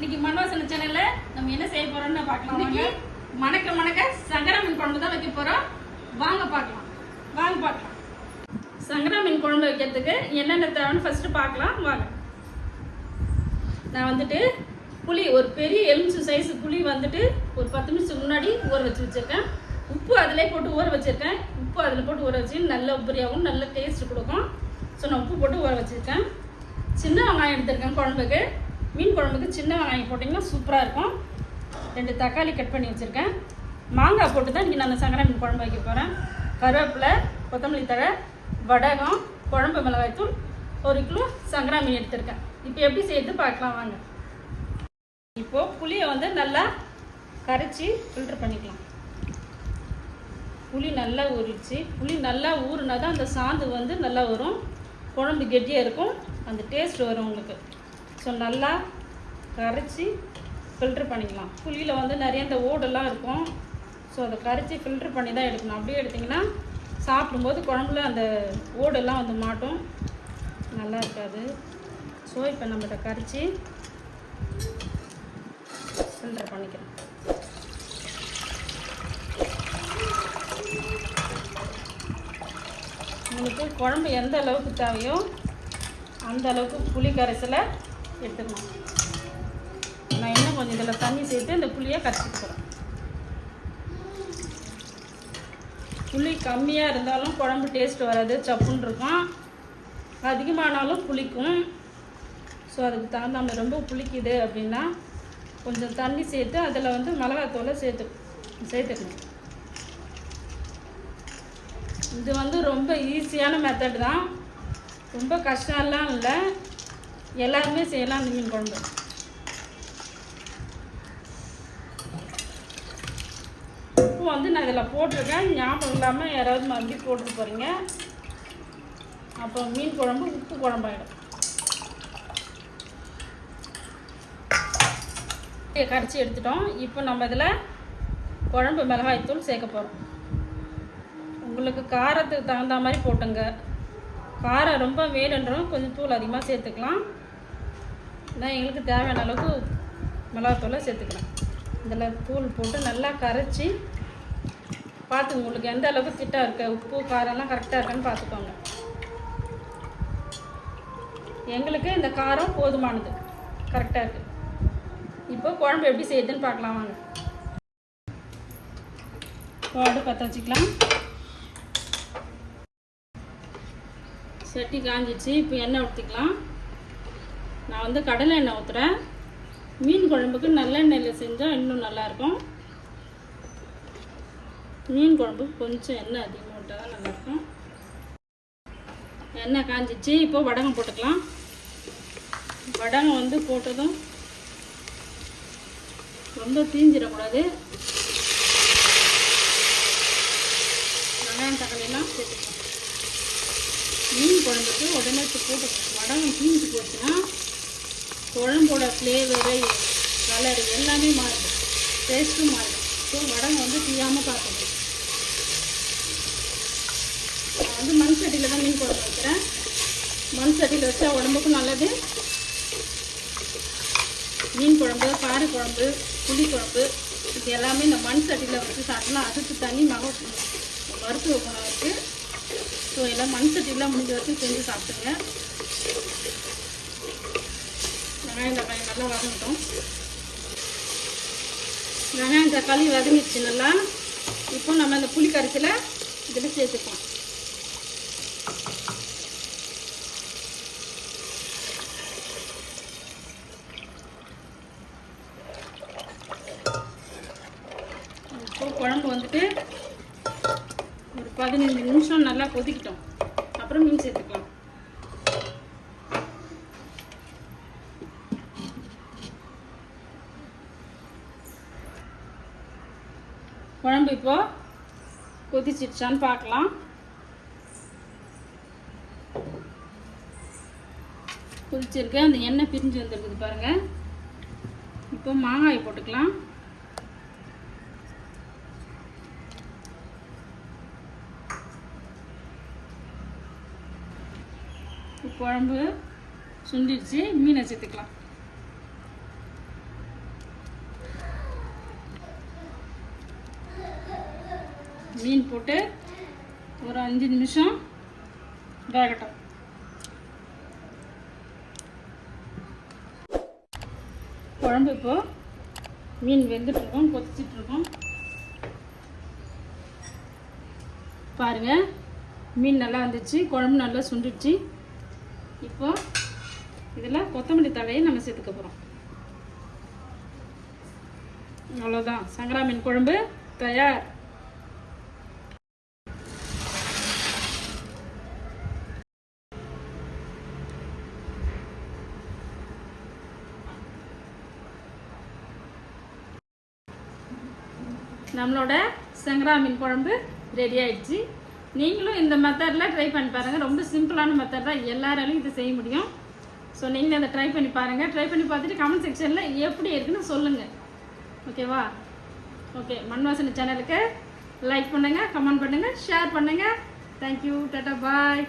இன்னைக்கு மண்வாசன சேனல்ல நம்ம என்ன செய்ய போறோம்னு பார்க்கலாம். இன்னைக்கு மணக்க மணக்க சங்கரா மீன் குழம்பு தான் வைக்க போறோம். வாங்க பார்க்கலாம். வாங்க பார்க்கலாம். சங்கரா மீன் குழம்பு வைக்கிறதுக்கு என்னென்ன தேவைன்னு ஃபர்ஸ்ட் பார்க்கலாம். வாங்க. நான் வந்துட்டு புளி ஒரு பெரிய எலுமிச்சை சைஸ் புளி வந்துட்டு ஒரு பத்து நிமிஷத்துக்கு முன்னாடி ஊற வச்சு வச்சிருக்கேன். உப்பு அதிலே போட்டு ஊற வச்சிருக்கேன். உப்பு அதில் போட்டு ஊற வச்சு நல்ல உபரியாகவும் நல்ல டேஸ்ட் கொடுக்கும். ஸோ நான் உப்பு போட்டு ஊற வச்சிருக்கேன். சின்ன வெங்காயம் எடுத்திருக்கேன் குழம்புக்கு. மீன் குழம்புக்கு சின்ன வெங்காயம் போட்டிங்கன்னா சூப்பராக இருக்கும். ரெண்டு தக்காளி கட் பண்ணி வச்சுருக்கேன். மாங்காய் போட்டு தான் இன்றைக்கி நான் சங்கரா மீன் குழம்பு வைக்க போகிறேன் கருவேப்பிலை கொத்தமல்லி தழை வடகம் குழம்பு மிளகாய்த்தூள் ஒரு கிலோ சங்கரா மீன் எடுத்திருக்கேன். இப்போ எப்படி செய்யறது பார்க்கலாம் வாங்க. இப்போது புளியை வந்து நல்லா கரைச்சி ஃபில்டர் பண்ணிக்கலாம். புளி நல்லா ஊறிடுச்சு. புளி நல்லா ஊறினா தான் அந்த சாந்து வந்து நல்லா வரும். குழம்பு கெட்டியாக இருக்கும். அந்த டேஸ்ட் வரும் உங்களுக்கு. ஸோ நல்லா கரைச்சி ஃபில்ட்ரு பண்ணிக்கலாம். புளியில் வந்து நிறைய இந்த ஓடெல்லாம் இருக்கும். ஸோ அதை கரைச்சி ஃபில்ட்ரு பண்ணி தான் எடுக்கணும். அப்படியே எடுத்திங்கன்னா சாப்பிடும்போது குழம்புல அந்த ஓடெல்லாம் வந்து மாட்டும். நல்லா இருக்காது. ஸோ இப்போ நம்ம இதை கரைச்சி ஃபில்டர் பண்ணிக்கிறோம் உங்களுக்கு குழம்பு எந்த அளவுக்கு தேவையோ அந்த அளவுக்கு புளி கரைசலை எடுத்துக்கலாம். நான் இன்னும் கொஞ்சம் இதில் தண்ணி சேர்த்து இந்த புளியை கரைச்சிட்டு போகிறேன் புளி கம்மியாக இருந்தாலும் குழம்பு டேஸ்ட் வராது. சப்புன்னு இருக்கும். அதிகமானாலும் புளிக்கும். ஸோ அதுக்கு தகுந்த மாதிரி ரொம்ப புளிக்குது அப்படின்னா கொஞ்சம் தண்ணி சேர்த்து அதில் வந்து மிளகாத்தூளை சேர்த்து சேர்த்துக்கணும். இது வந்து ரொம்ப ஈஸியான மெத்தட் தான். ரொம்ப கஷ்டம்லாம் இல்லை. எல்லாருமே செய்யலாம் அந்த மீன் குழம்பு. உப்பு வந்து நான் இதில் போட்டிருக்கேன். ஞாபகம் இல்லாமல் யாராவது மறுபடியும் போட்டு போகிறீங்க அப்போ மீன் குழம்பு உப்பு குழம்பாயிடும். கரைச்சி எடுத்துட்டோம். இப்போ நம்ம இதில் குழம்பு மிளகாய்த்தூள் சேர்க்க போகிறோம் உங்களுக்கு காரத்துக்கு தகுந்த மாதிரி போட்டுங்க. காரம் ரொம்ப வேணுன்றோம் கொஞ்சம் தூள் அதிகமாக சேர்த்துக்கலாம். நான் எங்களுக்கு தேவையான அளவுக்கு மிளகாத்தூளை சேர்த்துக்கலாம் இதில் தூள் போட்டு நல்லா கரைச்சி பார்த்து உங்களுக்கு எந்த அளவுக்கு திட்டாக இருக்க உப்பு காரம்லாம் கரெக்டாக இருக்கான்னு பார்த்துக்கோங்க. எங்களுக்கு இந்த காரம் போதுமானது கரெக்டாக இருக்குது இப்போ குழம்பு எப்படி செய்யுதுன்னு பார்க்கலாம் வாங்க. குழம்பு பற்ற வச்சுக்கலாம். சட்டி காஞ்சிச்சு இப்போ எண்ணெய் ஊற்றிக்கலாம் நான் வந்து கடலை எண்ணெய் ஊற்றுறேன் மீன் குழம்புக்கு நல்லெண்ணெயில் செஞ்சால் இன்னும் நல்லாயிருக்கும் மீன் குழம்புக்கு கொஞ்சம் எண்ணெய் அதிகமாக விட்டால் தான் நல்லாயிருக்கும் எண்ணெய் காஞ்சிச்சு இப்போ வடகம் போட்டுக்கலாம். வடகம் வந்து போட்டதும் ரொம்ப தீஞ்சிடக்கூடாது. வெங்காயம் தக்காளியெல்லாம் சேர்த்துக்கலாம். மீன் குழம்புக்கு உடனே போட்டு வடகம் தீஞ்சு போச்சுன்னா குழம்போட ஃப்ளேவரு கலர் எல்லாமே மாறிடும் டேஸ்ட்டும் மாறும் ஸோ உடம்பு வந்து தீயாமல் பார்க்கணும் நான் வந்து மண் சட்டியில் தான் மீன் குழம்பு வைக்கிறேன். மண் சட்டியில் வச்சா உடம்புக்கும் நல்லது. மீன் குழம்பு பாறை குழம்பு புளி குழம்பு இது எல்லாமே இந்த மண் சட்டியில் வச்சு சாப்பிட்டோம்னா அதுக்கு தனி மக மருத்துவ குணம் இருக்குது ஸோ எல்லாம் மண் சட்டிலாம் முடிஞ்ச வரைக்கும் செஞ்சு சாப்பிட்டுங்க வெங்காயம் தக்காளி நல்லா வதங்கட்டும். வெங்காயம் தக்காளி வதங்கிடுச்சு நல்லா. இப்போ நம்ம இந்த புளி கரைச்சலை இதில் சேர்த்துப்போம். இப்போ குழம்பு வந்துட்டு ஒரு பதினஞ்சு நிமிஷம் நல்லா கொதிக்கிட்டோம். அப்புறம் மீன் சேர்த்துக்கலாம் குழம்பு இப்போது கொதிச்சிடுச்சான்னு பார்க்கலாம். கொதிச்சிருக்கு. அந்த எண்ணெய் பிரிஞ்சு வந்துருக்குது பாருங்கள் இப்போ மாங்காய் போட்டுக்கலாம். குழம்பு சுண்டிடுச்சு மீனை சேர்த்துக்கலாம். மீன் போட்டு ஒரு அஞ்சு நிமிஷம் வேகட்டும். குழம்பு இப்போ மீன் வெந்துட்டுருக்கோம் கொதிச்சிட்ருக்கோம் பாருங்க மீன் நல்லா வந்துச்சு குழம்பு நல்லா சுண்டுச்சு. இப்போ இதில் கொத்தமல்லி தழையை நம்ம சேர்த்துக்க போகிறோம் அவ்வளோதான் சங்கரா மீன் குழம்பு தயார். நம்மளோட சங்கரா மீன் குழம்பு ரெடி ஆயிடுச்சு. நீங்களும் இந்த மெத்தடில் ட்ரை பண்ணி பாருங்கள் ரொம்ப சிம்பிளான மெத்தட் தான் எல்லாராலையும் இதை செய்ய முடியும். ஸோ நீங்களும் அதை ட்ரை பண்ணி பாருங்கள் ட்ரை பண்ணி பார்த்துட்டு கமெண்ட் செக்ஷனில் எப்படி இருக்குன்னு சொல்லுங்கள் ஓகேவா ஓகே மண்வாசனை சேனலுக்கு லைக் பண்ணுங்கள் கமெண்ட் பண்ணுங்கள் ஷேர் பண்ணுங்கள் தேங்க்யூ டாட்டா பாய்